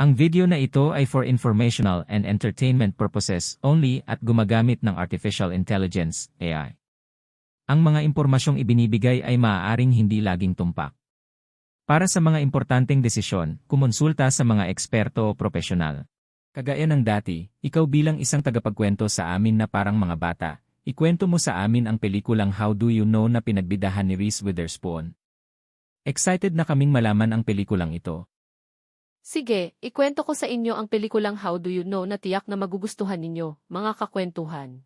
Ang video na ito ay for informational and entertainment purposes only at gumagamit ng Artificial Intelligence, AI. Ang mga impormasyong ibinibigay ay maaaring hindi laging tumpak. Para sa mga importanteng desisyon, kumonsulta sa mga eksperto o profesional. Kagaya ng dati, ikaw bilang isang tagapagkwento sa amin na parang mga bata, ikwento mo sa amin ang pelikulang How Do You Know na pinagbidahan ni Reese Witherspoon. Excited na kaming malaman ang pelikulang ito. Sige, ikwento ko sa inyo ang pelikulang How Do You Know na tiyak na magugustuhan ninyo, mga kakwentuhan.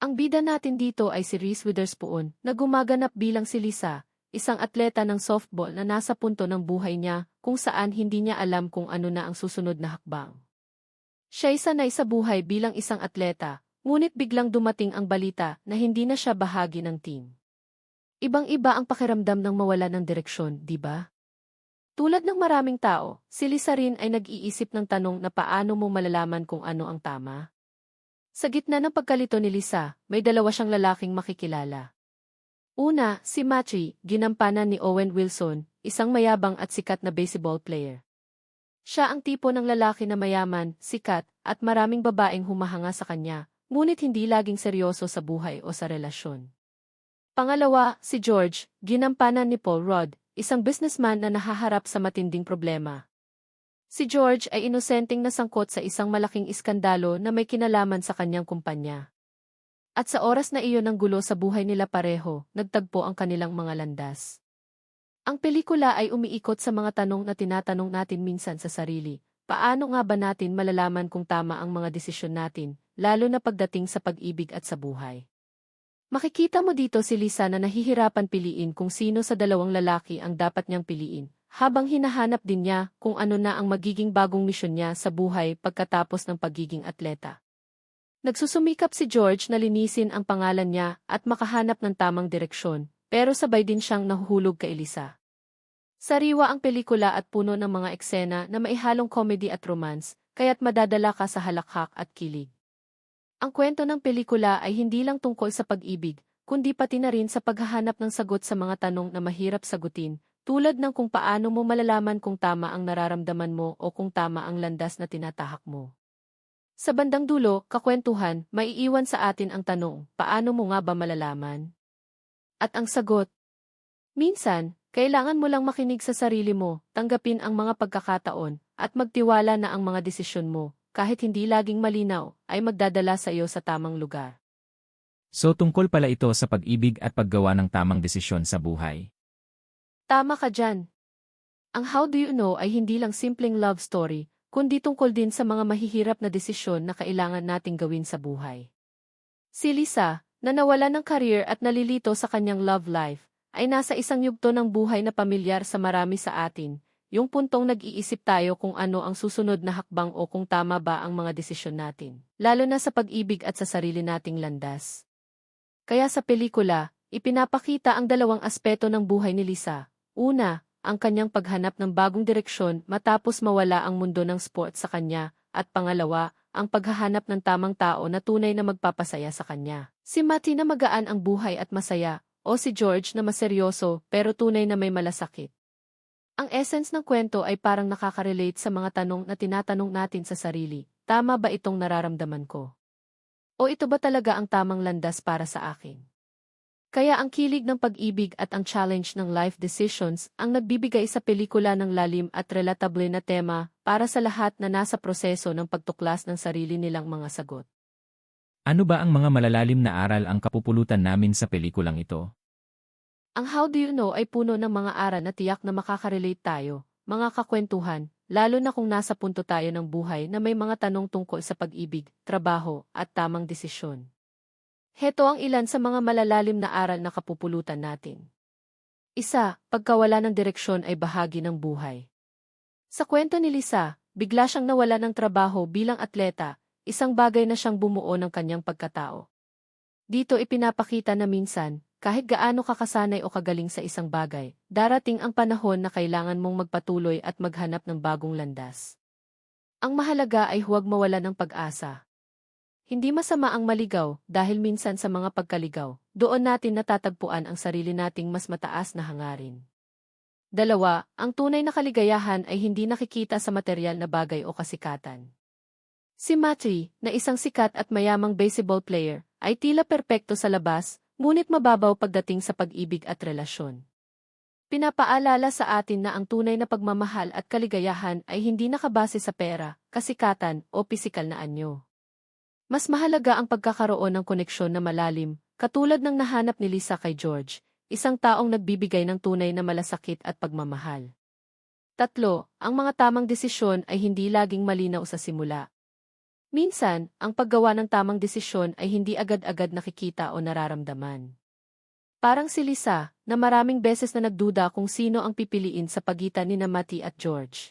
Ang bida natin dito ay si Reese Witherspoon, na gumaganap bilang si Lisa, isang atleta ng softball na nasa punto ng buhay niya kung saan hindi niya alam kung ano na ang susunod na hakbang. Siya'y sanay sa buhay bilang isang atleta, ngunit biglang dumating ang balita na hindi na siya bahagi ng team. Ibang-iba ang pakiramdam ng mawala ng direksyon, di ba? Tulad ng maraming tao, si Lisa rin ay nag-iisip ng tanong na paano mo malalaman kung ano ang tama. Sa gitna ng pagkalito ni Lisa, may dalawa siyang lalaking makikilala. Una, si Machi, ginampanan ni Owen Wilson, isang mayabang at sikat na baseball player. Siya ang tipo ng lalaki na mayaman, sikat, at maraming babaeng humahanga sa kanya, ngunit hindi laging seryoso sa buhay o sa relasyon. Pangalawa, si George, ginampanan ni Paul Rudd, isang businessman na nahaharap sa matinding problema. Si George ay inosenteng nasangkot sa isang malaking iskandalo na may kinalaman sa kanyang kumpanya. At sa oras na iyon ng gulo sa buhay nila pareho, nagtagpo ang kanilang mga landas. Ang pelikula ay umiikot sa mga tanong na tinatanong natin minsan sa sarili. Paano nga ba natin malalaman kung tama ang mga desisyon natin, lalo na pagdating sa pag-ibig at sa buhay? Makikita mo dito si Lisa na nahihirapan piliin kung sino sa dalawang lalaki ang dapat niyang piliin, habang hinahanap din niya kung ano na ang magiging bagong misyon niya sa buhay pagkatapos ng pagiging atleta. Nagsusumikap si George na linisin ang pangalan niya at makahanap ng tamang direksyon, pero sabay din siyang nahuhulog kay Lisa. Sariwa ang pelikula at puno ng mga eksena na maihalong comedy at romance, kaya't madadala ka sa halakhak at kilig. Ang kwento ng pelikula ay hindi lang tungkol sa pag-ibig, kundi pati na rin sa paghahanap ng sagot sa mga tanong na mahirap sagutin, tulad ng kung paano mo malalaman kung tama ang nararamdaman mo o kung tama ang landas na tinatahak mo. Sa bandang dulo, kakwentuhan, maiiwan sa atin ang tanong, paano mo nga ba malalaman? At ang sagot, minsan, kailangan mo lang makinig sa sarili mo, tanggapin ang mga pagkakataon, at magtiwala na ang mga desisyon mo, kahit hindi laging malinaw, ay magdadala sa iyo sa tamang lugar. So tungkol pala ito sa pag-ibig at paggawa ng tamang desisyon sa buhay. Tama ka dyan. Ang How Do You Know ay hindi lang simpleng love story, kundi tungkol din sa mga mahihirap na desisyon na kailangan nating gawin sa buhay. Si Lisa, na nawala ng career at nalilito sa kanyang love life, ay nasa isang yugto ng buhay na pamilyar sa marami sa atin, yung puntong nag-iisip tayo kung ano ang susunod na hakbang o kung tama ba ang mga desisyon natin, lalo na sa pag-ibig at sa sarili nating landas. Kaya sa pelikula, ipinapakita ang dalawang aspeto ng buhay ni Lisa. Una, ang kanyang paghanap ng bagong direksyon matapos mawala ang mundo ng sport sa kanya, at pangalawa, ang paghahanap ng tamang tao na tunay na magpapasaya sa kanya. Si Mati na magaan ang buhay at masaya, o si George na maseryoso pero tunay na may malasakit. Ang essence ng kwento ay parang nakaka-relate sa mga tanong na tinatanong natin sa sarili, tama ba itong nararamdaman ko? O ito ba talaga ang tamang landas para sa akin? Kaya ang kilig ng pag-ibig at ang challenge ng life decisions ang nagbibigay sa pelikula ng lalim at relatable na tema para sa lahat na nasa proseso ng pagtuklas ng sarili nilang mga sagot. Ano ba ang mga malalalim na aral ang kapupulutan namin sa pelikulang ito? Ang How Do You Know ay puno ng mga aral na tiyak na makaka-relate tayo, mga kakwentuhan, lalo na kung nasa punto tayo ng buhay na may mga tanong tungkol sa pag-ibig, trabaho, at tamang desisyon. Heto ang ilan sa mga malalalim na aral na kapupulutan natin. Isa, pagkawala ng direksyon ay bahagi ng buhay. Sa kwento ni Lisa, bigla siyang nawala ng trabaho bilang atleta, isang bagay na siyang bumuo ng kanyang pagkatao. Dito ipinapakita na minsan, kahit gaano kakasanay o kagaling sa isang bagay, darating ang panahon na kailangan mong magpatuloy at maghanap ng bagong landas. Ang mahalaga ay huwag mawala ng pag-asa. Hindi masama ang maligaw dahil minsan sa mga pagkaligaw, doon natin natatagpuan ang sarili nating mas mataas na hangarin. Dalawa, ang tunay na kaligayahan ay hindi nakikita sa material na bagay o kasikatan. Si Matri, na isang sikat at mayamang baseball player, ay tila perpekto sa labas, ngunit mababaw pagdating sa pag-ibig at relasyon. Pinapaalala sa atin na ang tunay na pagmamahal at kaligayahan ay hindi nakabase sa pera, kasikatan, o pisikal na anyo. Mas mahalaga ang pagkakaroon ng koneksyon na malalim, katulad ng nahanap ni Lisa kay George, isang taong nagbibigay ng tunay na malasakit at pagmamahal. Tatlo, ang mga tamang desisyon ay hindi laging malinaw sa simula. Minsan, ang paggawa ng tamang desisyon ay hindi agad-agad nakikita o nararamdaman. Parang si Lisa, na maraming beses na nagduda kung sino ang pipiliin sa pagitan ni Mati at George.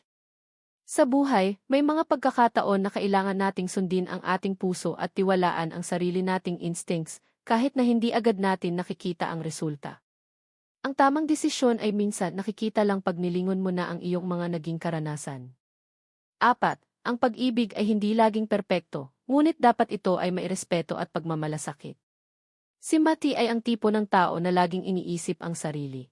Sa buhay, may mga pagkakataon na kailangan nating sundin ang ating puso at tiwalaan ang sarili nating instincts kahit na hindi agad natin nakikita ang resulta. Ang tamang desisyon ay minsan nakikita lang pag nilingon mo na ang iyong mga naging karanasan. Apat, ang pag-ibig ay hindi laging perpekto, ngunit dapat ito ay may respeto at pagmamalasakit. Si Mati ay ang tipo ng tao na laging iniisip ang sarili.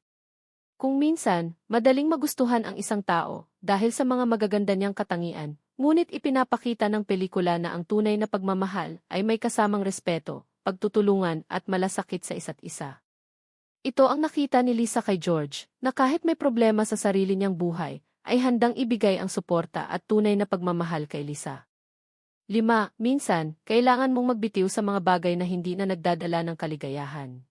Kung minsan, madaling magustuhan ang isang tao dahil sa mga magaganda niyang katangian, ngunit ipinapakita ng pelikula na ang tunay na pagmamahal ay may kasamang respeto, pagtutulungan at malasakit sa isa't isa. Ito ang nakita ni Lisa kay George, na kahit may problema sa sarili niyang buhay, ay handang ibigay ang suporta at tunay na pagmamahal kay Lisa. Lima, minsan, kailangan mong magbitiw sa mga bagay na hindi na nagdadala ng kaligayahan.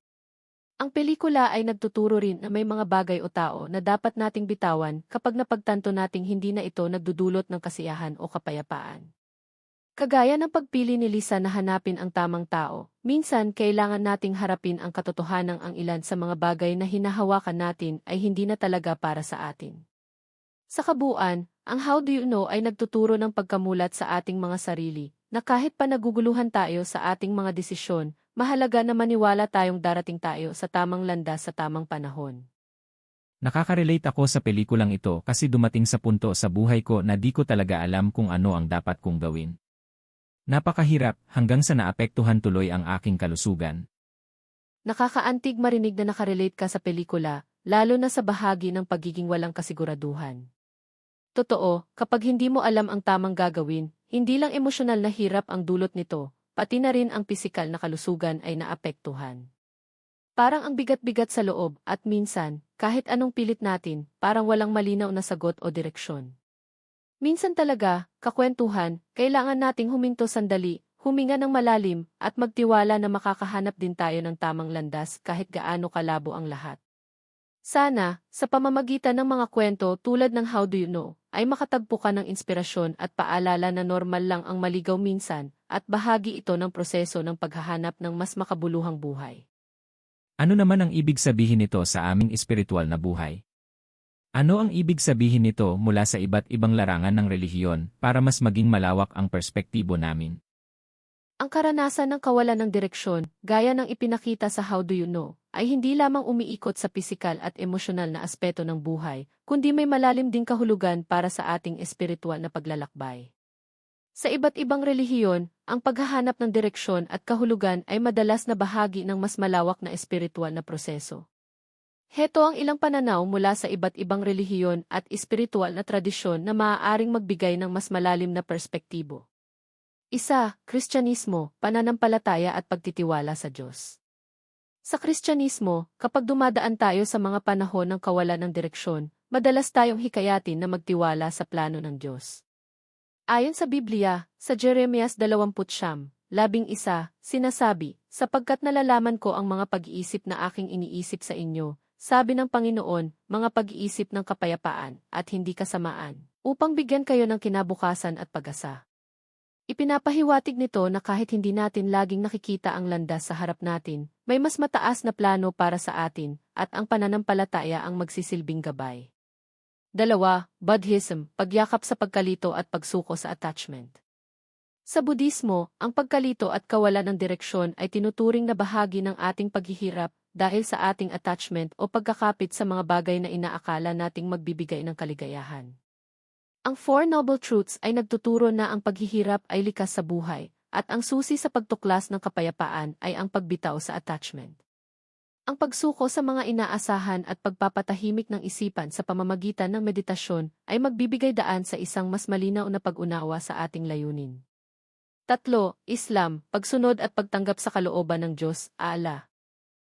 Ang pelikula ay nagtuturo rin na may mga bagay o tao na dapat nating bitawan kapag napagtanto nating hindi na ito nagdudulot ng kasiyahan o kapayapaan. Kagaya ng pagpili ni Lisa na hanapin ang tamang tao, minsan kailangan nating harapin ang katotohanan ang ilan sa mga bagay na hinahawakan natin ay hindi na talaga para sa atin. Sa kabuuan, ang How Do You Know ay nagtuturo ng pagkamulat sa ating mga sarili, na kahit pa naguguluhan tayo sa ating mga desisyon, mahalaga na maniwala tayong darating tayo sa tamang landas sa tamang panahon. Nakaka-relate ako sa pelikulang ito kasi dumating sa punto sa buhay ko na di ko talaga alam kung ano ang dapat kong gawin. Napakahirap hanggang sa naapektuhan tuloy ang aking kalusugan. Nakakaantig marinig na nakarelate ka sa pelikula, lalo na sa bahagi ng pagiging walang kasiguraduhan. Totoo, kapag hindi mo alam ang tamang gagawin, hindi lang emosyonal na hirap ang dulot nito, pati na rin ang pisikal na kalusugan ay naapektuhan. Parang ang bigat-bigat sa loob at minsan, kahit anong pilit natin, parang walang malinaw na sagot o direksyon. Minsan talaga, kakwentuhan, kailangan nating huminto sandali, huminga ng malalim, at magtiwala na makakahanap din tayo ng tamang landas kahit gaano kalabo ang lahat. Sana, sa pamamagitan ng mga kwento tulad ng How Do You Know, ay makatagpo ka ng inspirasyon at paalala na normal lang ang maligaw minsan, at bahagi ito ng proseso ng paghahanap ng mas makabuluhang buhay. Ano naman ang ibig sabihin nito sa aming espiritual na buhay? Ano ang ibig sabihin nito mula sa iba't ibang larangan ng relihiyon para mas maging malawak ang perspektibo namin? Ang karanasan ng kawalan ng direksyon, gaya ng ipinakita sa How Do You Know, ay hindi lamang umiikot sa pisikal at emosyonal na aspeto ng buhay, kundi may malalim ding kahulugan para sa ating espiritual na paglalakbay. Sa iba't ibang relihiyon, ang paghahanap ng direksyon at kahulugan ay madalas na bahagi ng mas malawak na espiritual na proseso. Heto ang ilang pananaw mula sa iba't ibang relihiyon at espiritual na tradisyon na maaaring magbigay ng mas malalim na perspektibo. Isa, Kristyanismo, pananampalataya at pagtitiwala sa Diyos. Sa Kristyanismo, kapag dumadaan tayo sa mga panahon ng kawalan ng direksyon, madalas tayong hikayatin na magtiwala sa plano ng Diyos. Ayon sa Biblia, sa Jeremias 20, labing isa, sinasabi, sapagkat nalalaman ko ang mga pag-iisip na aking iniisip sa inyo, sabi ng Panginoon, mga pag-iisip ng kapayapaan at hindi kasamaan, upang bigyan kayo ng kinabukasan at pag-asa. Ipinapahiwatig nito na kahit hindi natin laging nakikita ang landas sa harap natin, may mas mataas na plano para sa atin, at ang pananampalataya ang magsisilbing gabay. Dalawa, Buddhism, pagyakap sa pagkalito at pagsuko sa attachment. Sa Budismo, ang pagkalito at kawalan ng direksyon ay tinuturing na bahagi ng ating paghihirap dahil sa ating attachment o pagkakapit sa mga bagay na inaakala nating magbibigay ng kaligayahan. Ang Four Noble Truths ay nagtuturo na ang paghihirap ay likas sa buhay, at ang susi sa pagtuklas ng kapayapaan ay ang pagbitaw sa attachment. Ang pagsuko sa mga inaasahan at pagpapatahimik ng isipan sa pamamagitan ng meditasyon ay magbibigay daan sa isang mas malinaw na pag-unawa sa ating layunin. Tatlo, Islam, pagsunod at pagtanggap sa kalooban ng Diyos, Allah.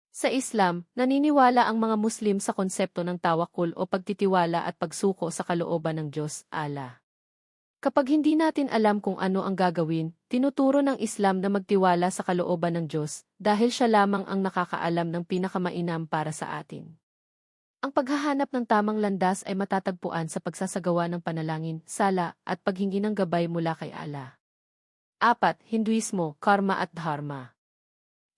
Sa Islam, naniniwala ang mga Muslim sa konsepto ng tawakul o pagtitiwala at pagsuko sa kalooban ng Diyos, Allah. Kapag hindi natin alam kung ano ang gagawin, tinuturo ng Islam na magtiwala sa kalooban ng Diyos dahil siya lamang ang nakakaalam ng pinakamainam para sa atin. Ang paghahanap ng tamang landas ay matatagpuan sa pagsasagawa ng panalangin, sala, at paghingi ng gabay mula kay Allah. Apat, Hinduismo, Karma at Dharma.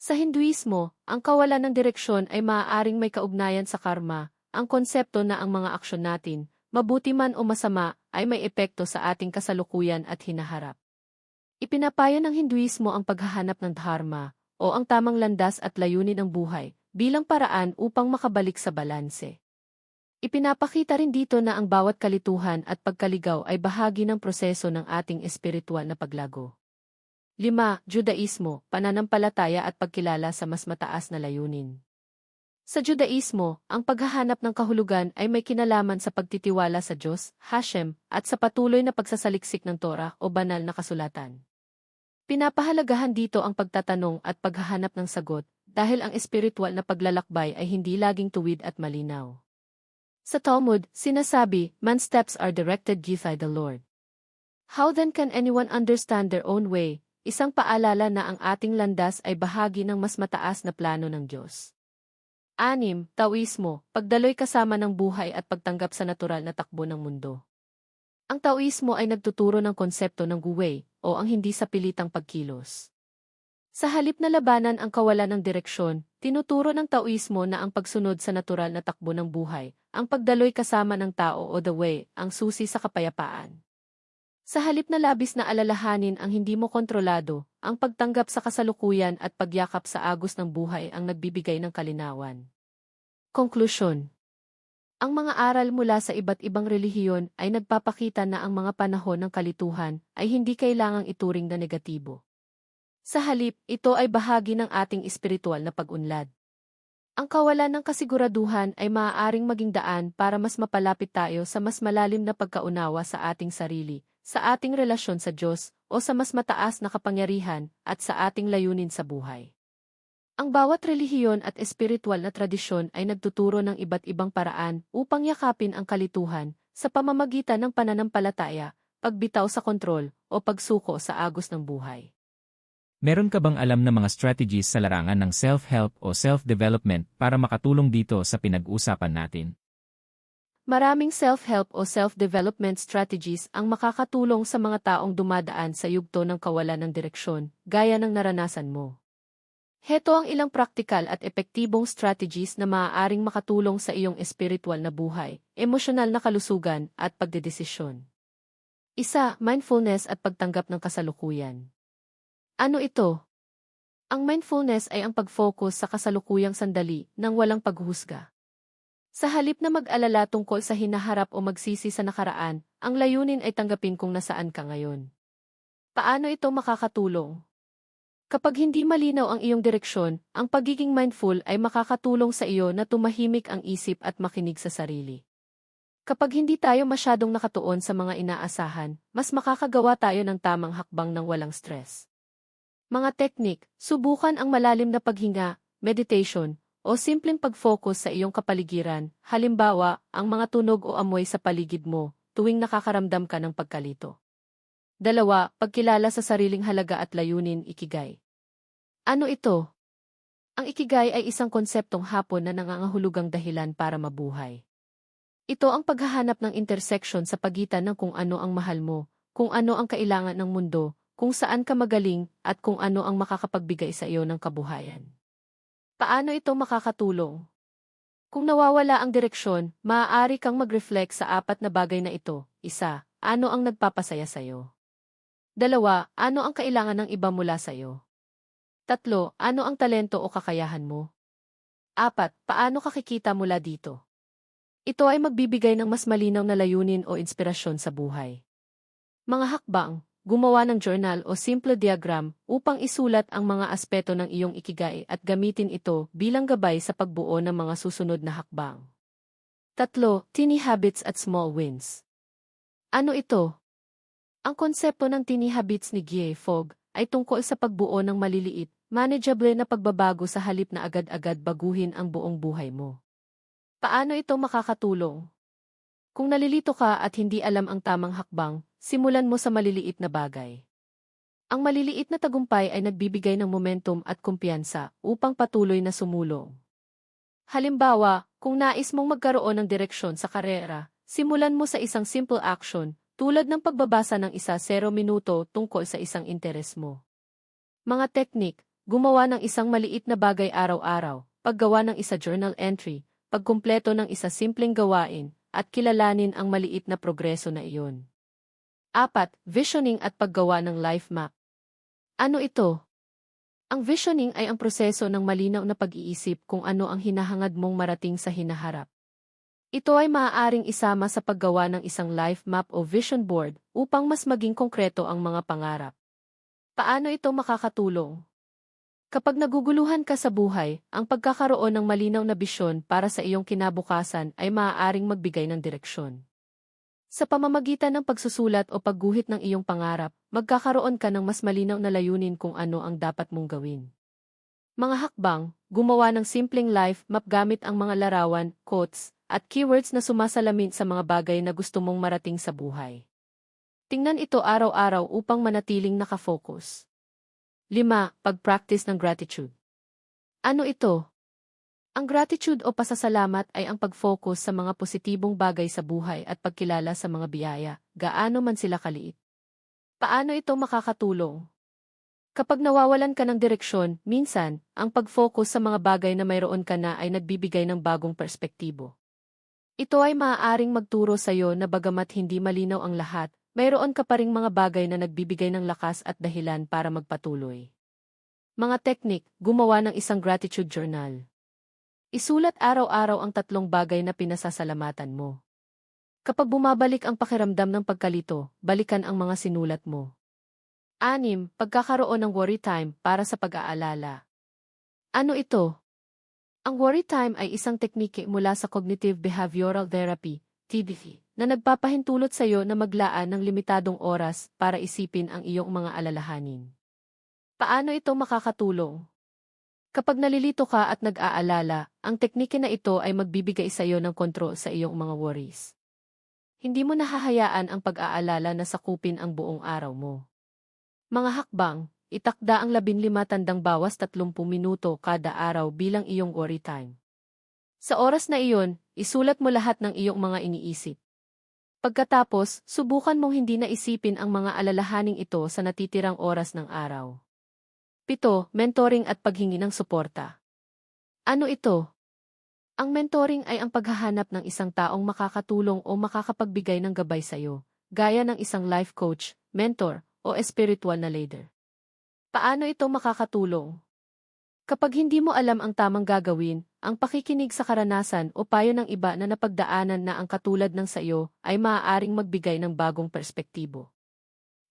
Sa Hinduismo, ang kawalan ng direksyon ay maaaring may kaugnayan sa karma, ang konsepto na ang mga aksyon natin, mabuti man o masama, ay may epekto sa ating kasalukuyan at hinaharap. Ipinapayo ng Hinduismo ang paghahanap ng dharma, o ang tamang landas at layunin ng buhay, bilang paraan upang makabalik sa balanse. Ipinapakita rin dito na ang bawat kalituhan at pagkaligaw ay bahagi ng proseso ng ating espiritual na paglago. 5. Judaismo, pananampalataya at pagkilala sa mas mataas na layunin. Sa Judaismo, ang paghahanap ng kahulugan ay may kinalaman sa pagtitiwala sa Diyos, Hashem, at sa patuloy na pagsasaliksik ng Torah o banal na kasulatan. Pinapahalagahan dito ang pagtatanong at paghahanap ng sagot dahil ang espiritual na paglalakbay ay hindi laging tuwid at malinaw. Sa Talmud, sinasabi, man's steps are directed by the Lord. How then can anyone understand their own way? Isang paalala na ang ating landas ay bahagi ng mas mataas na plano ng Diyos. Anim, Taoismo, pagdaloy kasama ng buhay at pagtanggap sa natural na takbo ng mundo. Ang Taoismo ay nagtuturo ng konsepto ng guwei, o ang hindi sa pilitang pagkilos. Sa halip na labanan ang kawalan ng direksyon, tinuturo ng Taoismo na ang pagsunod sa natural na takbo ng buhay, ang pagdaloy kasama ng tao o the way, ang susi sa kapayapaan. Sa halip na labis na alalahanin ang hindi mo kontrolado, ang pagtanggap sa kasalukuyan at pagyakap sa agos ng buhay ang nagbibigay ng kalinawan. Konklusyon Ang mga aral mula sa iba't ibang relihiyon ay nagpapakita na ang mga panahon ng kalituhan ay hindi kailangang ituring na negatibo. Sa halip, ito ay bahagi ng ating espiritual na pag-unlad. Ang kawalan ng kasiguraduhan ay maaaring maging daan para mas mapalapit tayo sa mas malalim na pagkaunawa sa ating sarili, sa ating relasyon sa Diyos, o sa mas mataas na kapangyarihan, at sa ating layunin sa buhay. Ang bawat relihiyon at espiritual na tradisyon ay nagtuturo ng iba't ibang paraan upang yakapin ang kalituhan sa pamamagitan ng pananampalataya, pagbitaw sa kontrol, o pagsuko sa agos ng buhay. Meron ka bang alam na mga strategies sa larangan ng self-help o self-development para makatulong dito sa pinag-usapan natin? Maraming self-help o self-development strategies ang makakatulong sa mga taong dumadaan sa yugto ng kawalan ng direksyon, gaya ng naranasan mo. Heto ang ilang praktikal at epektibong strategies na maaaring makatulong sa iyong espiritual na buhay, emosyonal na kalusugan, at pagdedesisyon. Isa, mindfulness at pagtanggap ng kasalukuyan. Ano ito? Ang mindfulness ay ang pag-focus sa kasalukuyang sandali nang walang paghuhusga. Sa halip na mag-alala tungkol sa hinaharap o magsisi sa nakaraan, ang layunin ay tanggapin kung nasaan ka ngayon. Paano ito makakatulong? Kapag hindi malinaw ang iyong direksyon, ang pagiging mindful ay makakatulong sa iyo na tumahimik ang isip at makinig sa sarili. Kapag hindi tayo masyadong nakatuon sa mga inaasahan, mas makakagawa tayo ng tamang hakbang ng walang stress. Mga teknik, subukan ang malalim na paghinga, meditation, o simpleng pag-focus sa iyong kapaligiran, halimbawa, ang mga tunog o amoy sa paligid mo, tuwing nakakaramdam ka ng pagkalito. Dalawa, pagkilala sa sariling halaga at layunin ikigay. Ano ito? Ang ikigay ay isang konseptong hapon na nangangahulugang dahilan para mabuhay. Ito ang paghahanap ng intersection sa pagitan ng kung ano ang mahal mo, kung ano ang kailangan ng mundo, kung saan ka magaling, at kung ano ang makakapagbigay sa iyo ng kabuhayan. Paano ito makakatulong? Kung nawawala ang direksyon, maaari kang mag-reflect sa apat na bagay na ito. Isa, ano ang nagpapasaya sa'yo? Dalawa, ano ang kailangan ng iba mula sa'yo? Tatlo, ano ang talento o kakayahan mo? Apat, paano kakikita mula dito? Ito ay magbibigay ng mas malinaw na layunin o inspirasyon sa buhay. Mga hakbang, gumawa ng journal o simple diagram upang isulat ang mga aspeto ng iyong ikigai at gamitin ito bilang gabay sa pagbuo ng mga susunod na hakbang. Tatlo, Tiny Habits at Small Wins. Ano ito? Ang konsepto ng Tiny Habits ni Guy Fogg ay tungkol sa pagbuo ng maliliit, manageable na pagbabago sa halip na agad-agad baguhin ang buong buhay mo. Paano ito makakatulong? Kung nalilito ka at hindi alam ang tamang hakbang, simulan mo sa maliliit na bagay. Ang maliliit na tagumpay ay nagbibigay ng momentum at kumpiyansa upang patuloy na sumulong. Halimbawa, kung nais mong magkaroon ng direksyon sa karera, simulan mo sa isang simple action tulad ng pagbabasa ng isa 0 minuto tungkol sa isang interes mo. Mga teknik, gumawa ng isang maliit na bagay araw-araw, paggawa ng isa journal entry, pagkumpleto ng isa simpleng gawain, at kilalanin ang maliit na progreso na iyon. Apat, visioning at paggawa ng life map. Ano ito? Ang visioning ay ang proseso ng malinaw na pag-iisip kung ano ang hinahangad mong marating sa hinaharap. Ito ay maaaring isama sa paggawa ng isang life map o vision board upang mas maging konkreto ang mga pangarap. Paano ito makakatulong? Kapag naguguluhan ka sa buhay, ang pagkakaroon ng malinaw na bisyon para sa iyong kinabukasan ay maaaring magbigay ng direksyon. Sa pamamagitan ng pagsusulat o pagguhit ng iyong pangarap, magkakaroon ka ng mas malinaw na layunin kung ano ang dapat mong gawin. Mga hakbang, gumawa ng simpleng life map gamit ang mga larawan, quotes, at keywords na sumasalamin sa mga bagay na gusto mong marating sa buhay. Tingnan ito araw-araw upang manatiling nakafocus. 5. Pag-practice ng gratitude. Ano ito? Ang gratitude o pasasalamat ay ang pag-focus sa mga positibong bagay sa buhay at pagkilala sa mga biyaya, gaano man sila kaliit. Paano ito makakatulong? Kapag nawawalan ka ng direksyon, minsan, ang pag-focus sa mga bagay na mayroon ka na ay nagbibigay ng bagong perspektibo. Ito ay maaaring magturo sa iyo na bagamat hindi malinaw ang lahat, mayroon ka pa ring mga bagay na nagbibigay ng lakas at dahilan para magpatuloy. Mga teknik, gumawa ng isang gratitude journal. Isulat araw-araw ang tatlong bagay na pinasasalamatan mo. Kapag bumabalik ang pakiramdam ng pagkalito, balikan ang mga sinulat mo. Anim, pagkakaroon ng worry time para sa pag-aalala. Ano ito? Ang worry time ay isang teknike mula sa Cognitive Behavioral Therapy, TBT, na nagpapahintulot sa iyo na maglaan ng limitadong oras para isipin ang iyong mga alalahanin. Paano ito makakatulong? Kapag nalilito ka at nag-aalala, ang teknike na ito ay magbibigay sa iyo ng kontrol sa iyong mga worries. Hindi mo nahahayaan ang pag-aalala na sakupin ang buong araw mo. Mga hakbang, itakda ang 15 tandang bawas 30 minuto kada araw bilang iyong worry time. Sa oras na iyon, isulat mo lahat ng iyong mga iniisip. Pagkatapos, subukan mong hindi na isipin ang mga alalahaning ito sa natitirang oras ng araw. Pito, mentoring at paghingi ng suporta. Ano ito? Ang mentoring ay ang paghahanap ng isang taong makakatulong o makakapagbigay ng gabay sa iyo, gaya ng isang life coach, mentor, o spiritual na leader. Paano ito makakatulong? Kapag hindi mo alam ang tamang gagawin, ang pakikinig sa karanasan o payo ng iba na napagdaanan na ang katulad ng sa iyo ay maaaring magbigay ng bagong perspektibo.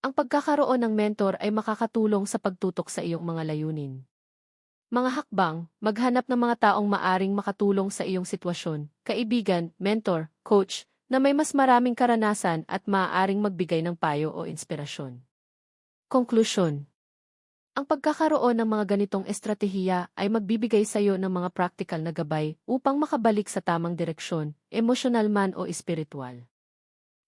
Ang pagkakaroon ng mentor ay makakatulong sa pagtutok sa iyong mga layunin. Mga hakbang, maghanap ng mga taong maaring makatulong sa iyong sitwasyon, kaibigan, mentor, coach, na may mas maraming karanasan at maaaring magbigay ng payo o inspirasyon. Konklusyon ang pagkakaroon ng mga ganitong estratehiya ay magbibigay sa iyo ng mga practical na gabay upang makabalik sa tamang direksyon, emosyonal man o espiritual.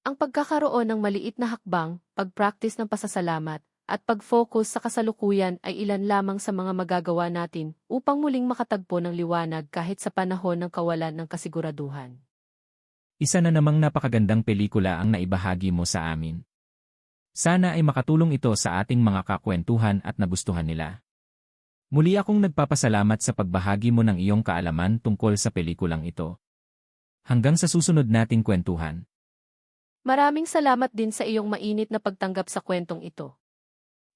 Ang pagkakaroon ng maliit na hakbang, pag-practice ng pasasalamat, at pag-focus sa kasalukuyan ay ilan lamang sa mga magagawa natin upang muling makatagpo ng liwanag kahit sa panahon ng kawalan ng kasiguraduhan. Isa na namang napakagandang pelikula ang naibahagi mo sa amin. Sana ay makatulong ito sa ating mga kakwentuhan at nagustuhan nila. Muli akong nagpapasalamat sa pagbahagi mo ng iyong kaalaman tungkol sa pelikulang ito. Hanggang sa susunod nating kwentuhan. Maraming salamat din sa iyong mainit na pagtanggap sa kwentong ito.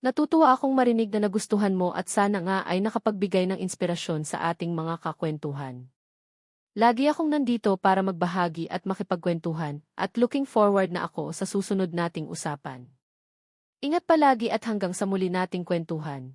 Natutuwa akong marinig na nagustuhan mo at sana nga ay nakapagbigay ng inspirasyon sa ating mga kakwentuhan. Lagi akong nandito para magbahagi at makipagkwentuhan at looking forward na ako sa susunod nating usapan. Ingat palagi at hanggang sa muli nating kwentuhan.